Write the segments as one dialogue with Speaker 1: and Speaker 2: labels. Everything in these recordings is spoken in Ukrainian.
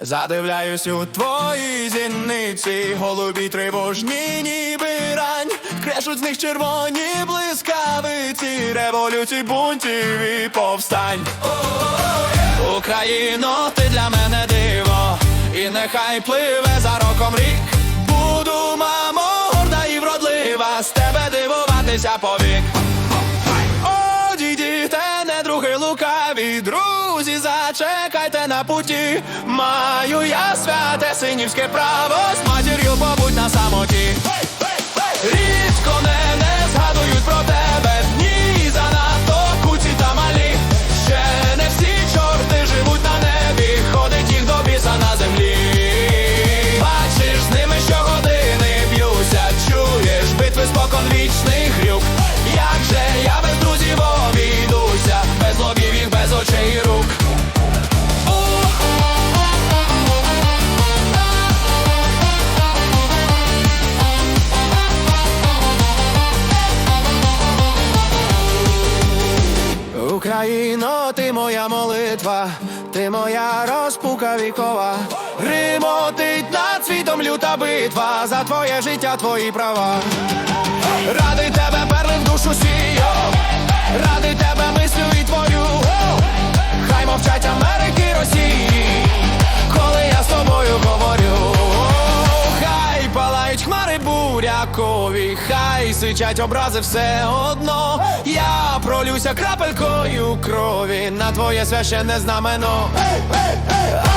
Speaker 1: Задивляюсь у твої зіниці, голубі тривожні, ніби рань, Крешуть з них червоні блискавиці, революцій, бунтів і повстань. Україно, ти для мене диво, і нехай пливе за роком рік. Буду, мамо, горда і вродлива, з тебе дивуватися повік. Лукаві, друзі, зачекайте на путі. Маю я святе синівське право, з матір'ю побудь на самоті. Україно, ти моя молитва, ти моя розпука вікова, Римотить над світом люта битва, за твоє життя, твої права. Ради тебе перли душу сію, бурякові, хай сичать образи все одно. Я пролюся крапелькою крові на твоє священне знамено. О, діти,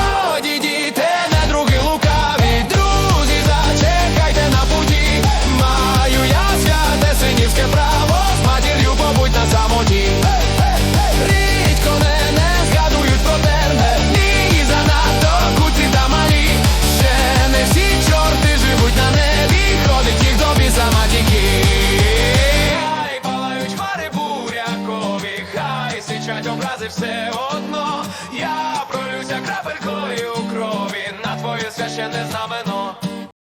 Speaker 1: хай сичать образи все одно. Я пролюся крапелькою крові на твоє священне знамено.